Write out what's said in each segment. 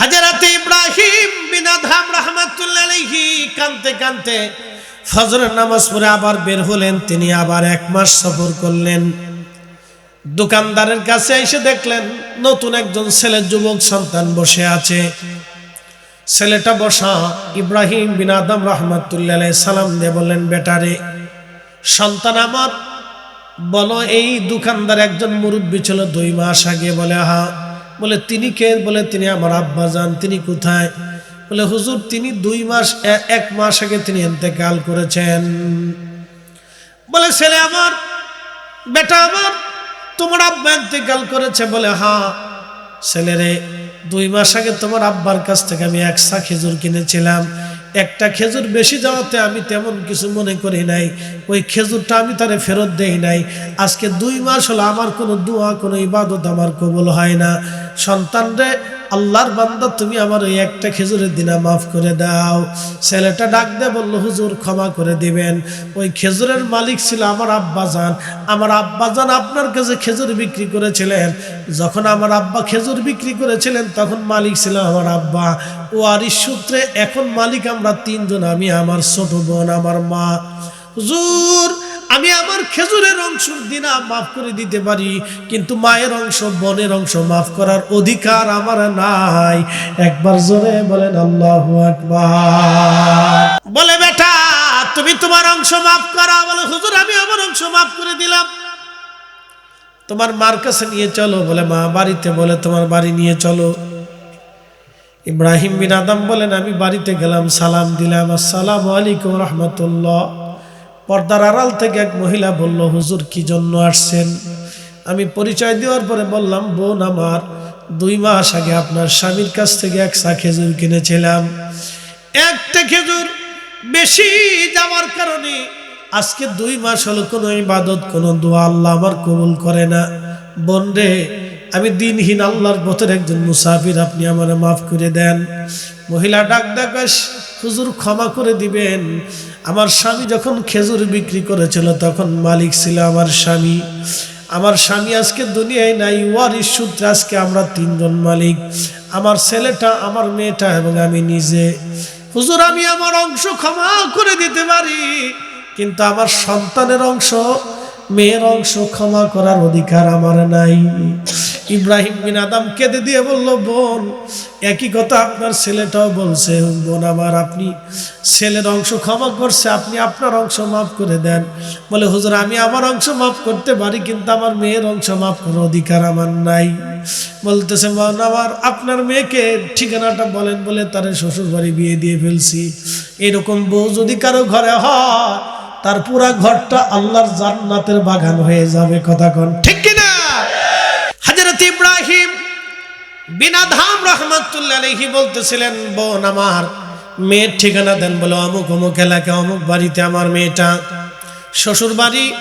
হাজারাতে ইব্রাহিম বিন Adham রাহমাতুল্লাহ কানতে কানতে ফজরের নামাজ পড়ে আবার বের হলেন, তিনি আবার এক মাস সফর করলেন। দোকানদারের কাছে এসে দেখলেন, নতুন একজন ছেলে যুবক সন্তান বসে আছে। ছেলেটা বসা ইব্রাহিম বিন আদম রহমতুল্লাহ সালাম দিয়ে বললেন বেটারে সন্তান আমার, বলো এই দোকানদার একজন মুরব্বী ছিল দুই মাস আগে। বলে হা বলে, তিনি কে? বলে, তিনি আমার আব্বা যান তিনি কোথায়? বলে, হুজুর, তিনি দুই মাস এক মাস আগে তিনি এতেকাল করেছেন। বলে, ছেলে আমার, বেটা আমার, তোমার আব্বা এতেকাল করেছে। বলে হ্যাঁ ছেলেরে দুই মাস আগে তোমার আব্বার কাছ থেকে আমি একশা খেজুর কিনেছিলাম। একটা খেজুর বেশি যাওয়াতে আমি তেমন কিছু মনে করি নাই। ওই খেজুরটা আমি তারে ফেরত দেই নাই। আজকে দুই মাস হলো আমার কোনো দোয়া, কোনো ইবাদত আমার কবল হয় না। সন্তান রে আল্লাহর বান্দা, তুমি আমার ওই একটা খেজুরের দিনা মাফ করে দাও। ছেলেটা ডাক দিয়ে বলল, হুজুর, ক্ষমা করে দিবেন। ওই খেজুরের মালিক ছিল আমার আব্বাজান। আমার আব্বাজান আপনার কাছে খেজুর বিক্রি করেছিলেন। যখন আমার আব্বা খেজুর বিক্রি করেছিলেন, তখন মালিক ছিল আমার আব্বা। ও আরিস সূত্রে এখন মালিক আমরা তিনজন, আমি, আমার ছোট বোন, আমার মা। হুজুর আমি আমার খেজুরের অংশ দিনা মাফ করে দিতে পারি, কিন্তু মায়ের অংশ, বনের অংশ মাফ করার অধিকার আমার নাই। একবার জোরে বলেন, আল্লাহ আকবার। বলে, বেটা, তুমি তোমার অংশ মাফ করা। বলে, হুজুর, আমি আমার অংশ মাফ করে দিলাম। তোমার মার কাছে নিয়ে চলো, বলে, মা, বাড়িতে। বলে, তোমার বাড়ি নিয়ে চলো। ইব্রাহিম বিন আদম বলেন, আমি বাড়িতে গেলাম, সালাম দিলাম। আসসালামু আলাইকুম রহমতুল্লাহ। পর্দার আড়াল থেকে এক মহিলা বলল, হুজুর, কি জন্য আসছেন? আমি পরিচয় দেওয়ার পরে বললাম, বোন আমার, দুই মাস আগে আপনার স্বামীর কাছ থেকে এক চা খেজুর কিনেছিলাম। একটা খেজুর বেশি যাওয়ার কারণে আজকে দুই মাস হলো কোনো ইবাদত, কোনো দোয়া আল্লাহ আমার কবুল করে না। বোন রে, আমি দিনহীন আল্লাহর পথের একজন মুসাফির, আপনি আমার মাফ করে দেন। মহিলা ডাক ডাকাস হুজুর, ক্ষমা করে দিবেন। আমার স্বামী যখন খেজুর বিক্রি করেছিল, তখন মালিক ছিল আমার স্বামী। আমার স্বামী আজকে দুনিয়ায় নাই ওয়ারিস সূত্রে আজকে আমরা তিনজন মালিক। আমার ছেলেটা, আমার মেয়েটা এবং আমি নিজে। হুজুর, আমি আমার অংশ ক্ষমা করে দিতে পারি, কিন্তু আমার সন্তানের অংশ মেয়ের অংশ ক্ষমা করার অধিকার আমার নাই। ইব্রাহিম বিন আদম কেঁদে দিয়ে বলল, বোন, একই কথা আপনার ছেলেটাও বলছে, বোন আমার, আপনি ছেলের অংশ ক্ষমা করছে, আপনি আপনার অংশ মাফ করে দেন। বলে, হুজুর, আমি আমার অংশ মাফ করতে পারি, কিন্তু আমার মেয়ের অংশ মাফ করার অধিকার আমার নাই। বলতেছে, বোন আমার, আপনার মেয়েকে ঠিকানাটা বলেন বলে তার শ্বশুর বাড়ি বিয়ে দিয়ে ফেলছি। এরকম বউ যদি কারও ঘরে হয় তার পুরা ঘরটা আল্লাহর জান্নাতের বাগান হয়ে যাবে, কথা কন। ঠিক কিনা? হযরত ইব্রাহিম বিনা ধাম রহমতুল্লাহ আলাইহি বলতেছিলেন, বোন আমার, মেয়ের ঠিকানা দেন। বলে, অমুক অমুক এলাকা, অমুক বাড়িতে আমার মেয়েটা। শ্বশুর বাড়ি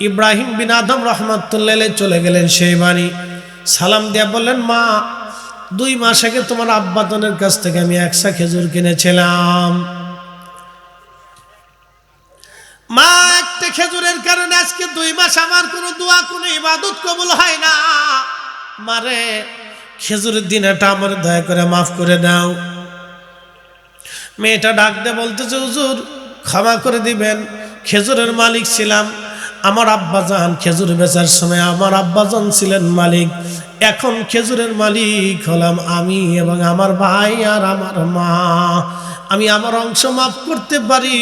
ইব্রাহিম বিন আদম রহমতুল্লাহ চলে গেলেন সেই বাড়ি। সালাম দিয়া বললেন, মা, দুই মাস আগে তোমার আব্বাদনের কাছ থেকে আমি একশা খেজুর কিনেছিলাম। মা একটা খেজুরের কারণে আজকে দুই মাস আমার কোনো দোয়া, কোনো ইবাদত কবুল হয় না। মারে, খেজুরের দিন এটা আমার দয়া করে মাফ করে দাও। মেয়েটা ডাক দে বলতেছে, হুজুর, ক্ষমা করে দিবেন, খেজুরের মালিক ছিলাম। আমার আব্বাজান খেজুর বেচার সময় আমার আব্বাজান ছিলেন মালিক। এখন খেজুরের মালিক হলাম আমি এবং আমার ভাই আর আমার মা। আমি আমার অংশ মাফ করতে পারি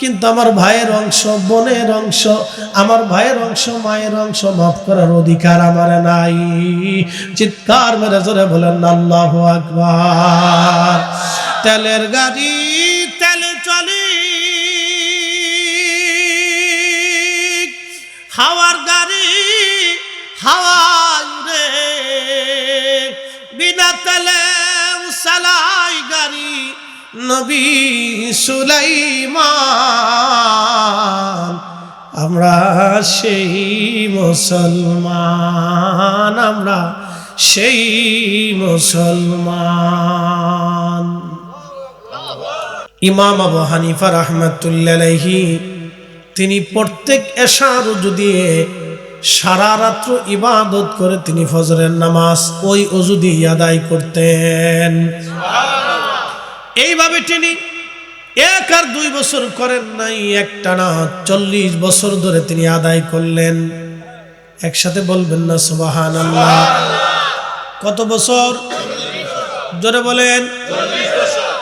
কিন্তু আমার ভাইয়ের অংশ, বোনের অংশ, আমার ভাইয়ের অংশ, মায়ের অংশ মাফ করার অধিকার আমার নাই। চিৎকার মেরে জোরে বলেন, আল্লাহ আকবার। তেলের গাড়ি, তেলে চলে। হাওয়ার গাড়ি হাওয়া উড়ে। বিনা তেলে গাড়ি নবী সুলাইমান, আমরা সেই মুসলমান, আমরা সেই মুসলমান। ইমাম আবু হানিফা রহমতুল্লাহি তিনি প্রত্যেক এশার দিয়ে সারা রাত্র ইবাদত করে তিনি ফজরের নামাজ ওই অজু দিয়ে আদায় করতেন। এইভাবে তিনি এক আর দুই বছর করেন নাই একটানা চল্লিশ বছর ধরে তিনি আদায় করলেন। একসাথে বলবেন না সুবাহান কত বছর? জোরে বলেন।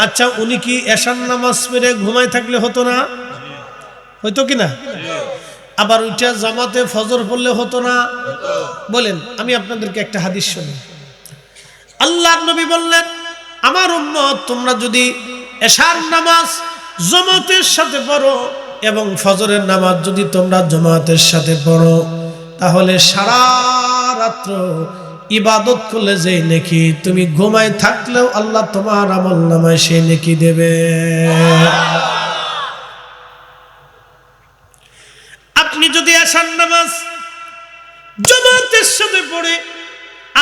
আচ্ছা উনি কি এশান নামাজ পেরে ঘুমায় থাকলে হতো না? হয়তো কি না? আবার ওইটা জামাতে ফজর পড়লে হতো না? বলেন, আমি আপনাদেরকে একটা হাদিস শুনি। আল্লাহ নবী বললেন আমার উম্মত, তোমরা যদি এশার নামাজ জমাতের সাথে পড়ো এবং ফজরের নামাজ যদি তোমরা জমাতের সাথে পড়ো, তাহলে সারা রাত্র ইবাদত করলে যে নেকি, তুমি ঘুমায় থাকলেও আল্লাহ তোমার আমল নামায় সেই নেকি দেবে। আপনি যদি আসার নামাজ জমাতের সাথে পড়ে,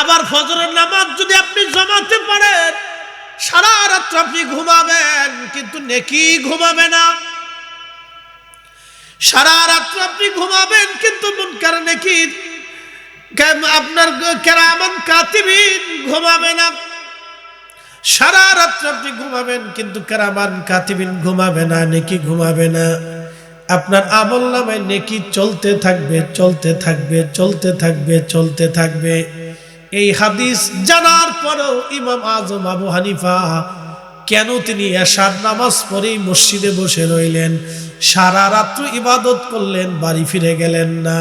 আবার ফজরের নামাজ যদি আপনি জমাতে পারেন সারা রাত্র আপনি ঘুমাবেন, কিন্তু নেকি ঘুমাবে না। সারা রাত্র আপনি ঘুমাবেন, কিন্তু মুনকার নেকির কেম- আপনার কেরামান কাতিবিন ঘুমাবে না। সারা রাত্র আপনি ঘুমাবেন, কিন্তু কেরামান কাতিবিন ঘুমাবে না, নেকি ঘুমাবে না। আপনার আমল নামে নেকি চলতে থাকবে চলতে থাকবে চলতে থাকবে চলতে থাকবে। এই হাদিস জানার পরেও ইমাম আজম আবু হানিফা কেন তিনি এশার নামাজ পড়েই মসজিদে বসে রইলেন? সারা রাত্র ইবাদত করলেন, বাড়ি ফিরে গেলেন না।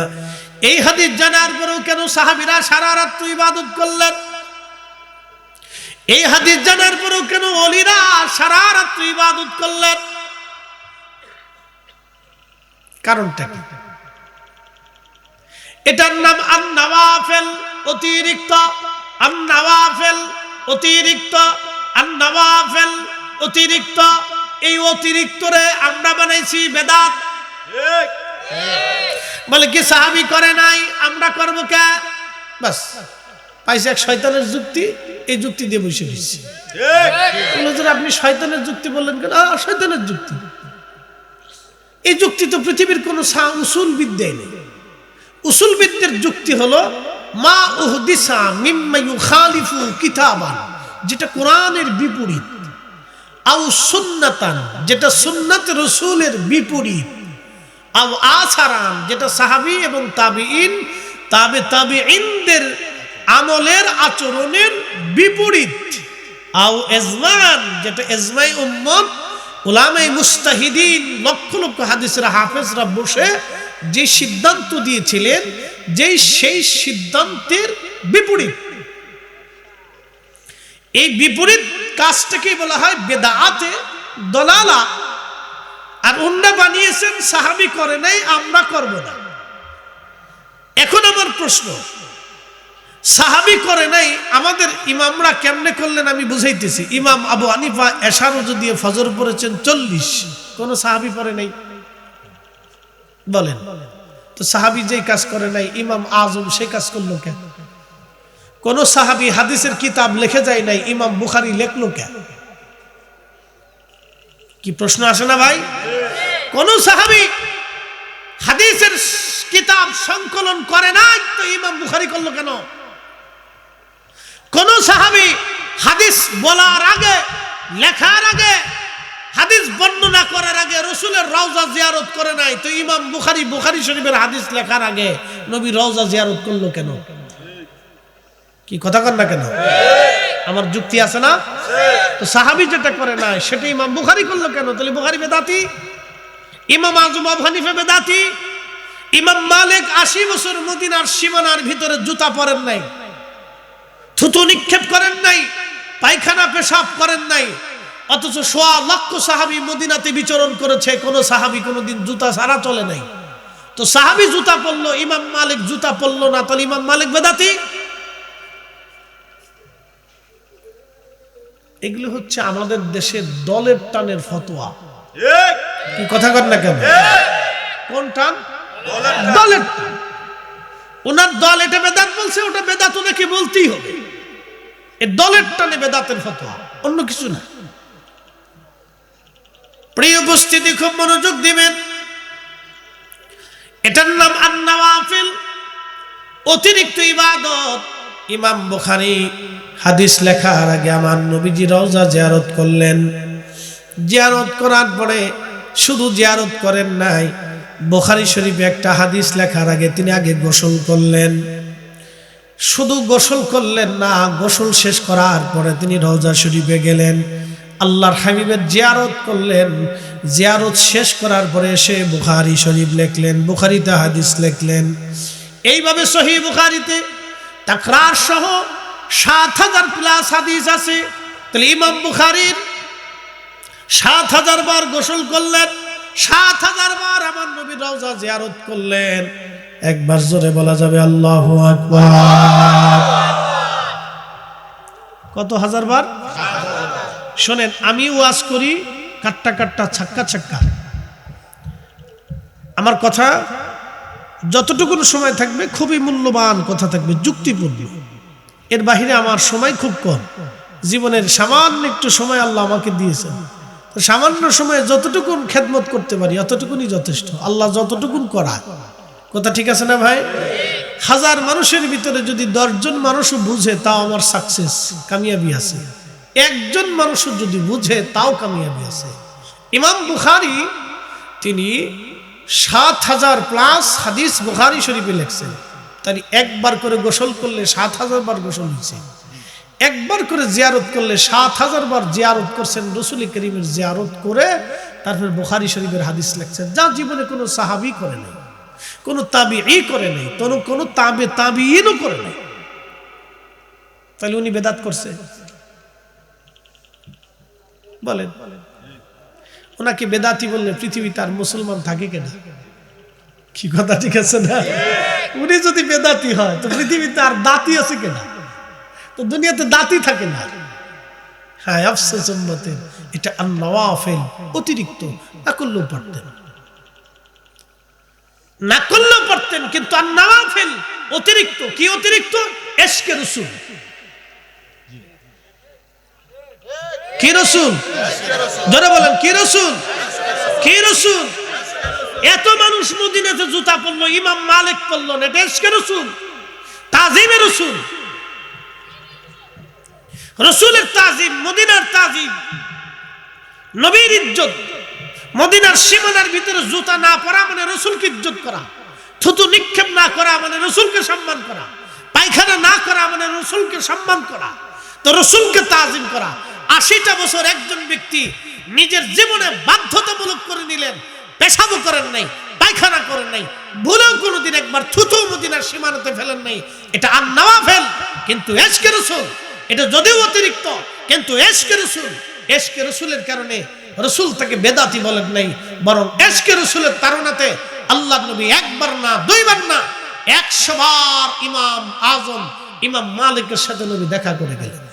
এই হাদিস জানার পরেও কেন সাহাবিরা সারা রাত্র ইবাদত করলেন? এই হাদিস জানার পরেও কেন অলিরা সারা রাত্র ইবাদত করলেন? কারণটা কি? এটার নাম আন্নাওয়াফেল। অতিরিক্ত আন্নাওয়াফেল অতিরিক্ত আন্নাওয়াফেল অতিরিক্ত। এই অতিরিক্তরে আমরা বানাইছি বেদাত। বলে কি সাহাবি করে নাই? আমরা করব কে? বাস পাইছে এক শয়তানের যুক্তি এই যুক্তি দিয়ে বসে দিচ্ছি আপনি শয়তানের যুক্তি বললেন কেন? শয়তানের যুক্তি। এই যুক্তি তো পৃথিবীর কোন সা- উসুল বিদ্যায় নেই। উসুল বিদ্যের যুক্তি হলো মা উহদিসা মিম্মা ইউখালিফু কিতাবান, যেটা কোরআনের বিপরীত। আও সুন্নাতান, যেটা সুন্নাত রসুলের বিপরীত। আও আছারান যেটা সাহাবী এবং তাবিইন তাবে তাবিইনদের আমলের আচরণের বিপরীত। আও এজমান যেটা এজমাই উম্মত উলামাই মুস্তাহিদিন লক্ষ লক্ষ হাদিসের হাফেজরা বসে যে সিদ্ধান্ত দিয়েছিলেন, যেই সেই সিদ্ধান্তের বিপরীত। এই বিপরীত কাজটাকে বলা হয় বেদাআতে দলালা। আর অন্য বানিয়েছেন, সাহাবি করে নাই, আমরা করব না। এখন আমার প্রশ্ন সাহাবি করে নাই, আমাদের ইমামরা কেমনে করলেন আমি বুঝাইতেছি। ইমাম আবু আনিফা এশারো দিয়ে ফজর পড়েছেন চল্লিশ, কোন সাহাবি পরে নাই। বলেন, তো সাহাবি যেই কাজ করে নাই, ইমাম আজম সেই কাজ করল কেন? কোন সাহাবি হাদিসের কিতাব লেখে যায় নাই, ইমাম বুখারি লেখলো কেন? কি প্রশ্ন আসে না ভাই? কোন সাহাবি হাদিসের কিতাব সংকলন করে নাই, তো ইমাম বুখারি করল কেন? কোন সাহাবি হাদিস বলার আগে, লেখার আগে, হাদিস বর্ণনা করার আগে রসুলের রওজা জিয়ারত করে নাই। তো ইমাম বুখারি বুখারি শরীফের হাদিস লেখার আগে নবী রওজা জিয়ারত করল কেন? কি কথা কর না কেন? আমার যুক্তি আছে না? তো সাহাবি যেটা করে নাই, সেটা ইমাম বুখারি করল কেন? তাহলে বুখারি বেদাতি, ইমাম আজম আবু হানিফা বেদাতি, ইমাম মালিক আশি বছর মদিনার সীমানার ভিতরে জুতা পরেন নাই। থুতু নিক্ষেপ করেন নাই পায়খানা পেশাব করেন নাই অথচ সোয়া লক্ষ সাহাবি মদিনাতে বিচরণ করেছে কোন সাহাবি কোনোদিন জুতা সারা চলে নাই। তো সাহাবি জুতা পরলো ইমাম মালিক জুতা পরলো না তাহলে ইমাম মালিক বেদাতি? এগুলো হচ্ছে আমাদের দেশের দলের টানের ফতোয়া। কি কথা কর না কেন? কোন টান। দলের টান। ওনার দল এটা বেদাত বলছে ওটা বেদাত ওনাকে বলতেই হবে। এ দলের টানে বেদাতের ফতোয়া, অন্য কিছু না। প্রিয় উপস্থিতি, খুব মনোযোগ দিবেন। এটার নাম আন্নাওয়াফিল, অতিরিক্ত ইবাদত। ইমাম বুখারী হাদিস লেখার আগে আমার নবীজি রওজা জিয়ারত করলেন। জিয়ারত করার পরে শুধু জিয়ারত করেন নাই, বুখারী শরীফে একটা হাদিস লেখার আগে তিনি আগে গোসল করলেন। শুধু গোসল করলেন না, গোসল শেষ করার পরে তিনি রওজা শরীফে গেলেন। আল্লাহর হাবিবের জিয়ারত করলেন। জিয়ারত শেষ করার পরে এসে বুখারি শরীফ লেখলেন, বুখারিতে হাদিস লেখলেন। এইভাবে সহি বুখারিতে তাকরার সহ সাত হাজার প্লাস হাদিস আছে। তাহলে ইমাম বুখারির সাত হাজার বার গোসল করলেন। সাত হাজার বার আমার নবী রওজা জিয়ারত করলেন। একবার জোরে বলা যাবে আল্লাহ কত হাজার বার? শোনেন, আমি ওয়াজ করি, কাট্টা কাট্টা, ছাক্কা ছাক্কা। আমার কথা যতটুকু সময় থাকবে, খুবই মূল্যবান কথা থাকবে, যুক্তিপূর্ণ। এর বাহিরে আমার সময় খুব কম। জীবনের সামান্য একটু সময় আল্লাহ আমাকে দিয়েছেন। সামান্য সময়ে যতটুকুন খেদমত করতে পারি, অতটুকুনই যথেষ্ট। আল্লাহ যতটুকুন করা কথা ঠিক আছে না ভাই? হাজার মানুষের ভিতরে যদি দশজন মানুষও বুঝে, তাও আমার সাকসেস কামিয়াবি আছে। একজন মানুষও যদি বুঝে, তাও কামিয়াবি আছে। ইমাম বুখারি, তিনি সাত হাজার প্লাস হাদিস বুখারি শরীফে লেখছেন। তাই একবার করে গোসল করলে সাত হাজার বার গোসল হয়েছে। একবার করে জিয়ারত করলে সাত হাজার বার জিয়ারত করছেন রসুল করিমের জিয়ারত করে তারপর বুখারি শরীফের হাদিস লেখছেন, যা জীবনে কোনো সাহাবি করে নাই, কোনো তাবি করে নাই, কোনো কোনো তাবে তাবিনও করে নাই। তাহলে উনি বেদাত করছে। বলেন, ওনাকে বেদাতি বললে পৃথিবীতে আর মুসলমান থাকে কেন? কি কথা ঠিক আছে না? উনি যদি বেদাতি হয়, তো পৃথিবীতে আর দাতি আছে কেন? তো দুনিয়াতে দাতি থাকে না। হ্যাঁ আফসোস উম্মতের এটা আর অতিরিক্ত, না করলেও পারতেন। না করলেও পারতেন, কিন্তু অতিরিক্ত, কি অতিরিক্ত? এসকে রসুল। কি রসুল? ধরে বলেন, কি রসুল? কি রসুল? এত মানুষ মদিনাতে জুতা পড়ল ইমাম মালিক পড়ল না, এটা এসকে রসুল? তাজিমে রসুল? রসুলের তাজিম, মদিনার তাজিম, নবীর ইজ্জত, মদিনার সীমানার ভিতরে জুতা না পরা মানে রসুলকে ইজ্জত করা, থুতু নিক্ষেপ না করা মানে রসুলকে সম্মান করা, পায়খানা না করা মানে রসুলকে সম্মান করা, তো রসুলকে তাজিম করা। আশিটা বছর একজন ব্যক্তি নিজের জীবনে বাধ্যতামূলক করে নিলেন, পেশাবও করেন নাই, পায়খানা করেন নাই, ভুলেও কোনোদিন একবার থুতু মদিনার সীমানাতে ফেলেন নাই। এটা আর নাওয়া ফেল কিন্তু এসকে রসুল এটা যদিও অতিরিক্ত, কিন্তু এসকে রসুল এসকে রসুলের কারণে রসুল তাকে বেদাতি বলেন নাই, বরং এসকে রসুলের তারণাতে আল্লাহ নবী একবার না, দুইবার না, একশো বার ইমাম আজম, ইমাম মালিকের সাথে নবী দেখা করে গেলেন।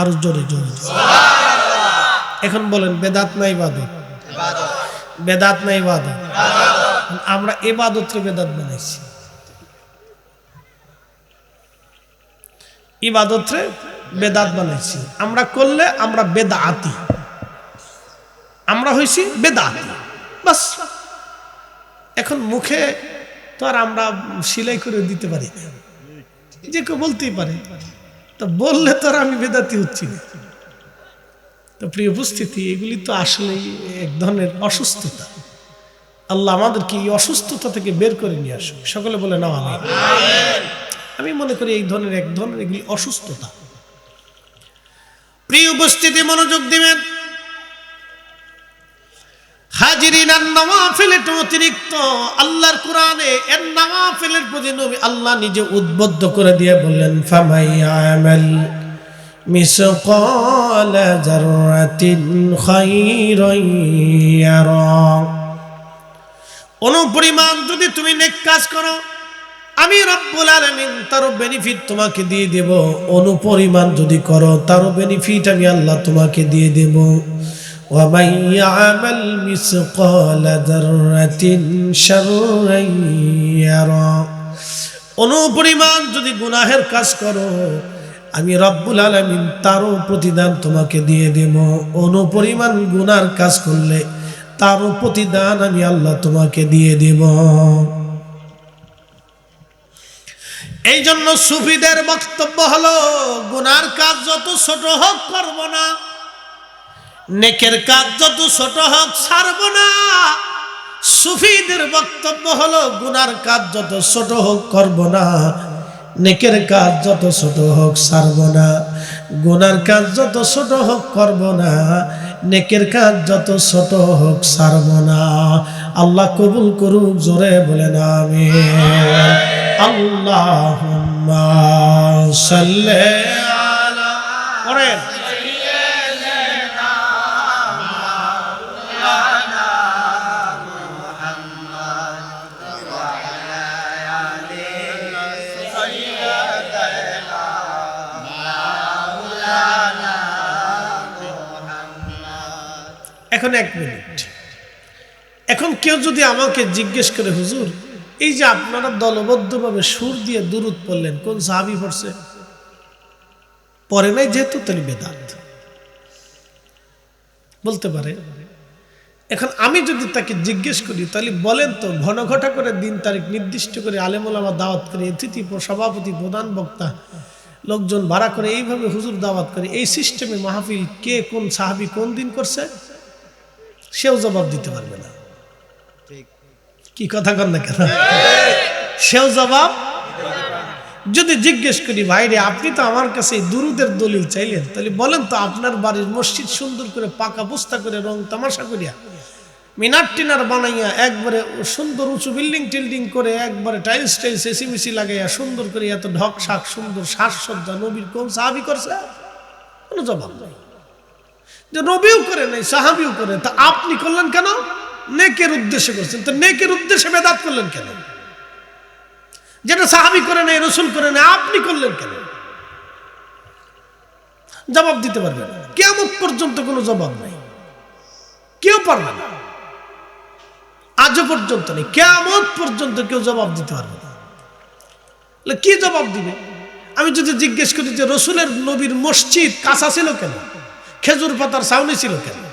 আরও জোরে জোরে। এখন বলেন, বেদাত না ইবাদত? বেদাত না ইবাদত। আমরা এবাদতকে বেদাত বানাইছি। ইবাদতরে বেদাত বানাইছি। আমরা করলে আমরা বেদা আতি আমরা হইছি বেদাতি বাস। এখন মুখে তো আর আমরা সিলাই করে দিতে পারি যে কেউ বলতেই পারে। তো বললে তো আর আমি বেদাতি হচ্ছি না। তো প্রিয় উপস্থিতি, এগুলি তো আসলে এক ধরনের অসুস্থতা। আল্লাহ আমাদেরকে এই অসুস্থতা থেকে বের করে নিয়ে আসুক। সকলে বলে না আমি আমি মনে করি এই ধরনের এক ধরনের এগুলি অসুস্থতা। প্রিয় উপস্থিতি, মনোযোগ দিবেন। অতিরিক্ত আল্লাহর আল্লাহ নিজে উদ্বুদ্ধ করে দিয়ে বললেন অনুপরিমাণ যদি তুমি নেক কাজ করো আমি রব্বুল আলামিন তারও বেনিফিট তোমাকে দিয়ে দেব অনুপরিমাণ যদি করো তারও বেনিফিট আমি আল্লাহ তোমাকে দিয়ে দেব ومن يعمل مثقال ذرة شرا يرى অনুপরিমাণ যদি গুনাহের কাজ করো আমি রব্বুল আলামিন তারও প্রতিদান তোমাকে দিয়ে দেব অনুপরিমাণ গুনার কাজ করলে তারও প্রতিদান আমি আল্লাহ তোমাকে দিয়ে দেব এই জন্য সুফিদের বক্তব্য হলো, গুনার কাজ যত ছোট হোক করব না। নেকের কাজ যত ছোট হোক ছাড়ব না। সুফিদের বক্তব্য হলো, গুনার কাজ যত ছোট হোক করব না। নেকের কাজ যত ছোট হোক ছাড়ব না। গুনার কাজ যত ছোট হোক করব না। নেকের কাজ যত ছোট হোক ছাড়ব না। আল্লাহ কবুল করুক জোরে বলে না আমি আল্লাহ পড়েন। এখন এক মিনিট। কেউ যদি আমাকে জিজ্ঞেস করে, হুজুর, এই যে আপনারা দলবদ্ধভাবে সুর দিয়ে দূরত পড়লেন, কোন সাহাবি পড়ছে? পরে নাই যেহেতু, তাহলে বেদাত। বলতে পারে, এখন আমি যদি তাকে জিজ্ঞেস করি, তাহলে বলেন তো, ঘন ঘটা করে দিন তারিখ নির্দিষ্ট করে আলেমুলামা দাওয়াত করে, অতিথি সভাপতি, প্রধান বক্তা, লোকজন ভাড়া করে এইভাবে হুজুর দাওয়াত করে, এই সিস্টেমে মাহফিল কে, কোন সাহাবি কোন দিন করছে? সেও জবাব দিতে পারবে না। কি কথা কর না কেন? সেও জবাব, যদি জিজ্ঞেস করি, ভাইরে, আপনি তো আমার কাছে দুরুদের দলিল চাইলেন, তাহলে বলেন তো আপনার বাড়ির মসজিদ সুন্দর করে পাকা বস্তা করে রং তামাশা করিয়া, মিনার টিনার বানাইয়া একবারে সুন্দর উঁচু বিল্ডিং টিল্ডিং করে একবারে টাইলস টাইলস এসি মিসি লাগাইয়া সুন্দর করে এত ঢক শাক, সুন্দর সাজসজ্জা নবীর কোন সাহাবি করছে? কোনো জবাব নাই। যে নবীও করে নাই, সাহাবিও করে তা আপনি করলেন কেন? নেকের উদ্দেশ্যে করছেন। তো নেকের উদ্দেশ্যে বেদাত করলেন কেন? যেটা সাহাবি করে নাই রসুল করে নাই আপনি করলেন কেন? জবাব দিতে পারবে পারবেন। কেমন পর্যন্ত কোনো জবাব নাই। কেউ পারবে না। আজও পর্যন্ত নেই। কেমন পর্যন্ত কেউ জবাব দিতে পারবে না। কি জবাব দিবে? আমি যদি জিজ্ঞেস করি যে রসুলের নবীর মসজিদ কাঁচা ছিল কেন? খেজুর পাতার সাউনি ছিল কেন?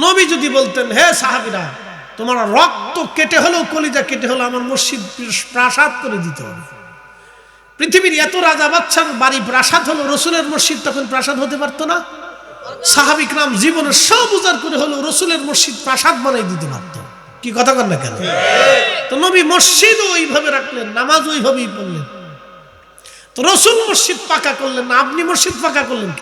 নবী যদি বলতেন, হে সাহাবিরা তোমার রক্ত কেটে হলেও, কলিজা কেটে হলেও আমার মসজিদ প্রাসাদ করে দিতে হবে। পৃথিবীর এত রাজা বাচ্চার বাড়ি প্রাসাদ হলো, রসুলের মসজিদ তখন প্রাসাদ হতে পারতো না। সাহাবিক নাম জীবনের সব উজাড় করে হলো রসুলের মসজিদ প্রাসাদ বানাই দিতে পারতো। কি কথা কর না কেন? তো নবী মসজিদ ওইভাবে রাখলেন নামাজ ওইভাবেই পড়লেন। তো রসুল মসজিদ পাকা করলেন আপনি মসজিদ পাকা করলেন